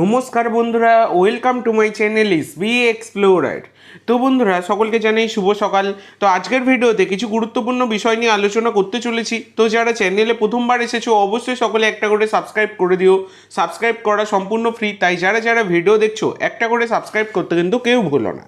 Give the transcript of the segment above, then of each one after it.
নমস্কার বন্ধুরা welcome to my channel S B explorer তো বন্ধুরা, সকলকে জানাই শুভ সকাল। তো আজকের ভিডিওতে কিছু গুরুত্বপূর্ণ বিষয় নিয়ে আলোচনা করতে চলেছি। তো যারা চ্যানেলে প্রথমবার এসেছ, অবশ্যই সকলে একটা করে সাবস্ক্রাইব করে দিও। সাবস্ক্রাইব করা সম্পূর্ণ ফ্রি তাই যারা যারা ভিডিও দেখছ, একটা করে সাবস্ক্রাইব করতে কিন্তু কেউ ভুলো না।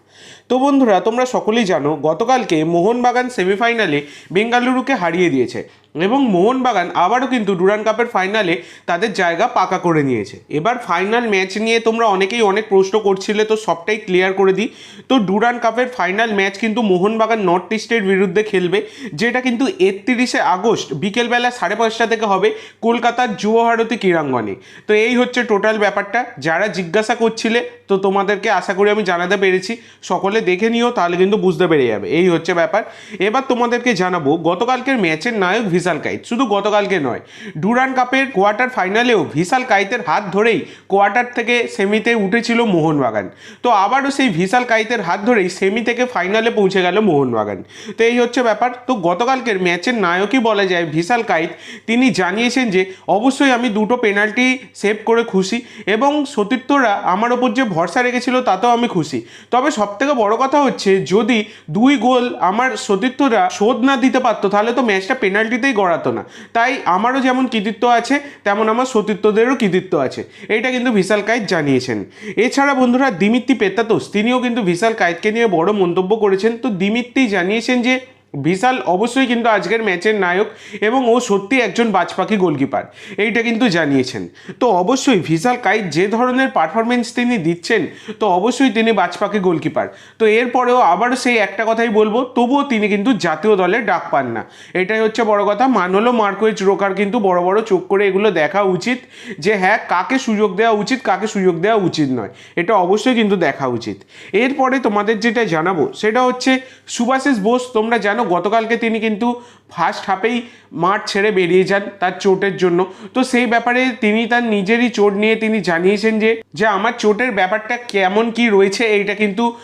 তো বন্ধুরা, তোমরা সকলেই জানো, গতকালকে মোহনবাগান সেমিফাইনালে বেঙ্গালুরুকে হারিয়ে দিয়েছে। এবং মোহনবাগান আবারও কিন্তু ডুরান কাপের ফাইনালে তাদের জায়গা পাকা করে নিয়েছে। এবার ফাইনাল ম্যাচ নিয়ে তোমরা অনেকেই অনেক প্রশ্ন করছিলে, তো সবটাই ক্লিয়ার করে দিই। তো ডুরান কাপের ফাইনাল ম্যাচ কিন্তু মোহনবাগান নর্থ ইস্টের বিরুদ্ধে খেলবে, যেটা কিন্তু একত্রিশে আগস্ট বিকেলবেলা সাড়ে পাঁচটা থেকে হবে কলকাতার যুবভারতী ক্রীড়াঙ্গনে। তো এই হচ্ছে টোটাল ব্যাপারটা। যারা জিজ্ঞাসা করছিলে, তো তোমাদেরকে আশা করি আমি জানাতে পেরেছি। সকলে দেখে নিও, তাহলে কিন্তু বুঝতে পেরে যাবে। এই হচ্ছে ব্যাপার। এবার তোমাদেরকে জানাব, গতকালকের ম্যাচের নায়ক ভিশাল কাইত। শুধু গতকালকে নয়, ডুরান কাপের কোয়ার্টার ফাইনালেও ভিশাল কাইতের হাত ধরেই কোয়ার্টার থেকে সেমিতে উঠেছিল মোহনবাগান। তো আবারও সেই ভিশাল কাইতের হাত ধরেই সেমি থেকে ফাইনালে পৌঁছে গেল মোহনবাগান। তো এই হচ্ছে ব্যাপার। তো গতকালকের ম্যাচের নায়কই বলা যায় ভিশাল কাইত। তিনি জানিয়েছেন যে, অবশ্যই আমি দুটো পেনাল্টি সেভ করে খুশি এবং সতীর্থরা আমার ওপর যে ভরসা রেখেছিল তাতেও আমি খুশি। তবে সবথেকে বড় কথা হচ্ছে, যদি দুই গোল আমার সতীর্থরা শোধ না দিতে পারতো, তাহলে তো ম্যাচটা পেনাল্টিতেই গড়াতো না। তাই আমারও যেমন কৃতিত্ব আছে, তেমন আমার সতীর্থদেরও কৃতিত্ব আছে। এটা কিন্তু ভিশাল কায়েদ জানিয়েছেন। এছাড়া বন্ধুরা, দিমিত্তি পেত্তাতোস তিনিও কিন্তু ভিশাল কায়েদকে নিয়ে বড় মন্তব্য করেছেন। তো দিমিত্তি জানিয়েছেন যে বিশাল অবশ্যই কিন্তু আজকের ম্যাচের নায়ক এবং ও সত্যি একজন বাজপাখি গোলকিপার। এইটা কিন্তু জানিয়েছেন। তো অবশ্যই ভিশাল কাইত যে ধরনের পারফরমেন্স তিনি দিচ্ছেন, তো অবশ্যই তিনি বাজপাখি গোলকিপার। তো এরপরেও আবারও সেই একটা কথাই বলব, তবুও তিনি কিন্তু জাতীয় দলে ডাক পান না। এটাই হচ্ছে বড় কথা। মানলো মার্কোয়েজ রোকার কিন্তু বড় বড় চোখ করে এগুলো দেখা উচিত যে হ্যাঁ কাকে সুযোগ দেওয়া উচিত, কাকে সুযোগ দেওয়া উচিত নয়। এটা অবশ্যই কিন্তু দেখা উচিত। এরপরে তোমাদের যেটা জানাব, সেটা হচ্ছে সুভাষিস বোস, তোমরা জানো গতকালকে তিনি কিন্তু ফার্স্ট হাফেই মাঠ ছেড়ে বেরিয়ে যান তার চোটের জন্য। তো সেই ব্যাপারে তিনি তার নিজেরই চোট নিয়ে তিনি জানিয়েছেন যে যে আমার চোটের ব্যাপারটা কেমন কি রয়েছে এইটা কিন্তু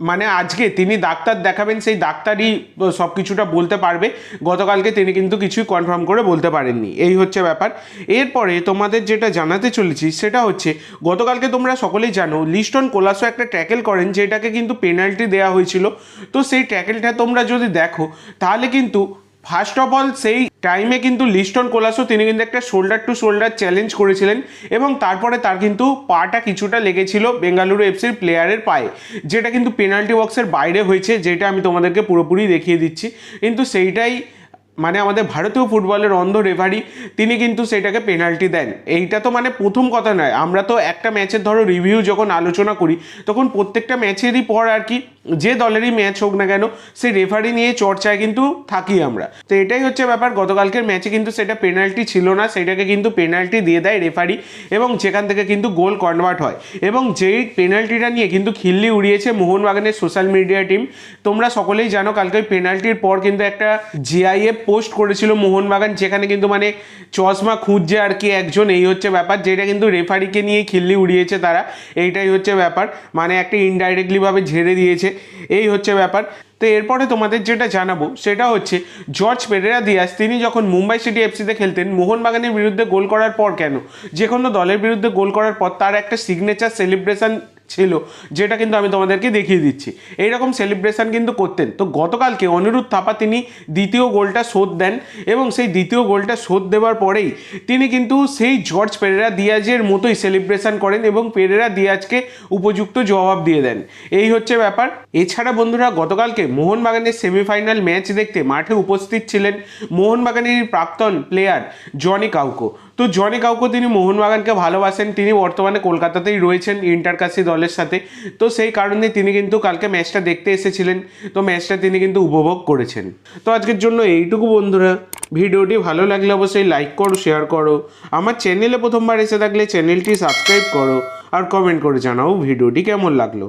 মানে আজকে তিনি ডাক্তার দেখাবেন, সেই ডাক্তারই সব কিছুটা বলতে পারবে। গতকালকে তিনি কিন্তু কিছুই কনফার্ম করে বলতে পারেননি। এই হচ্ছে ব্যাপার। এরপরে তোমাদের যেটা জানাতে চলেছি সেটা হচ্ছে, গতকালকে তোমরা সকলেই জানো, লিস্টন কোলাসো একটা ট্যাকেল করেন, যেটাকে কিন্তু পেনাল্টি দেওয়া হয়েছিল। তো সেই ট্যাকেলটা তোমরা যদি দেখো তাহলে কিন্তু ফার্স্ট অফ অল সেই টাইমে কিন্তু লিস্টন কোলাসো তিনি কিন্তু একটা শোল্ডার টু শোল্ডার চ্যালেঞ্জ করেছিলেন এবং তারপরে তার কিন্তু পাটা কিছুটা লেগেছিল বেঙ্গালুরু এফসির প্লেয়ারের পায়ে। যেটা কিন্তু পেনাল্টি বক্সের বাইরে হয়েছে, যেটা আমি তোমাদেরকে পুরোপুরি দেখিয়ে দিচ্ছি। কিন্তু সেইটাই মানে আমাদের ভারতীয় ফুটবলের অন্ধ রেভারি তিনি কিন্তু সেটাকে পেনাল্টি দেন। এইটা তো মানে প্রথম কথা নয়। আমরা তো একটা ম্যাচের ধরো রিভিউ যখন আলোচনা করি, তখন প্রত্যেকটা ম্যাচেরই পর আর কি যে দলেরই ম্যাচ হোক না কেন, সেই রেফারি নিয়ে চর্চায় কিন্তু থাকি আমরা। তো এটাই হচ্ছে ব্যাপার, গতকালকের ম্যাচে কিন্তু সেটা পেনাল্টি ছিল না, সেটাকে কিন্তু পেনাল্টি দিয়ে দেয় রেফারি এবং যেখান থেকে কিন্তু গোল কনভার্ট হয়। এবং যেই পেনাল্টিটা নিয়ে কিন্তু খিল্লি উড়িয়েছে মোহনবাগানের সোশ্যাল মিডিয়া টিম তোমরা সকলেই জানো কালকে পেনাল্টির পর কিন্তু একটা জিআইএফ পোস্ট করেছিল মোহনবাগান, যেখানে কিন্তু মানে চশমা খুঁজছে আর কি একজন, এই হচ্ছে ব্যাপার, যেটা কিন্তু রেফারিকে নিয়ে খিল্লি উড়িয়েছে তারা, এইটাই হচ্ছে ব্যাপার। মানে একটা ইনডাইরেক্টলিভাবে ঝেড়ে দিয়েছে। এই হচ্ছে ব্যাপার। তো এরপরে তোমাদের যেটা জানাব, সেটা হচ্ছে জর্জ পেরেরা দিয়াস, তিনি যখন মুম্বাই সিটি এফসিতে খেলতেন, মোহনবাগানের বিরুদ্ধে গোল করার পর কেন? যে কোনো দলের বিরুদ্ধে গোল করার পর তার একটা সিগনেচার সেলিব্রেশন ছিল, যেটা কিন্তু আমি তোমাদেরকে দেখিয়ে দিচ্ছি। এইরকম সেলিব্রেশন কিন্তু করতেন। তো গতকালকে অনিরুদ্ধ থাপা তিনি দ্বিতীয় গোলটা শোধ দেন এবং সেই দ্বিতীয় গোলটা শোধ দেওয়ার পরেই তিনি কিন্তু সেই জর্জ পেরেরা দিয়াজের মতোই সেলিব্রেশন করেন এবং পেরেরা দিয়াজকে উপযুক্ত জবাব দিয়ে দেন। এই হচ্ছে ব্যাপার। এছাড়া বন্ধুরা, গতকালকে মোহনবাগানের সেমিফাইনাল ম্যাচ দেখতে মাঠে উপস্থিত ছিলেন মোহনবাগানের প্রাক্তন প্লেয়ার জনি কাউকো। তো জনি কাউকো তিনি মোহনবাগানকে ভালোবাসেন। তিনি বর্তমানে কলকাতাতেই রয়েছেন। ইন্টারকাসি দলের সাথে। তো সেই কারণে তিনি কিন্তু কালকে ম্যাচটা দেখতে এসেছিলেন। তো ম্যাচটা তিনি কিন্তু উপভোগ করেছেন। তো আজকের জন্য এইটুকু বন্ধুরা। ভিডিওটি ভালো লাগলে অবশ্যই লাইক করো শেয়ার করো। আমার চ্যানেলে প্রথমবার এসে থাকলে চ্যানেলটি সাবস্ক্রাইব করো। আর কমেন্ট করে জানাও ভিডিওটি কেমন লাগল।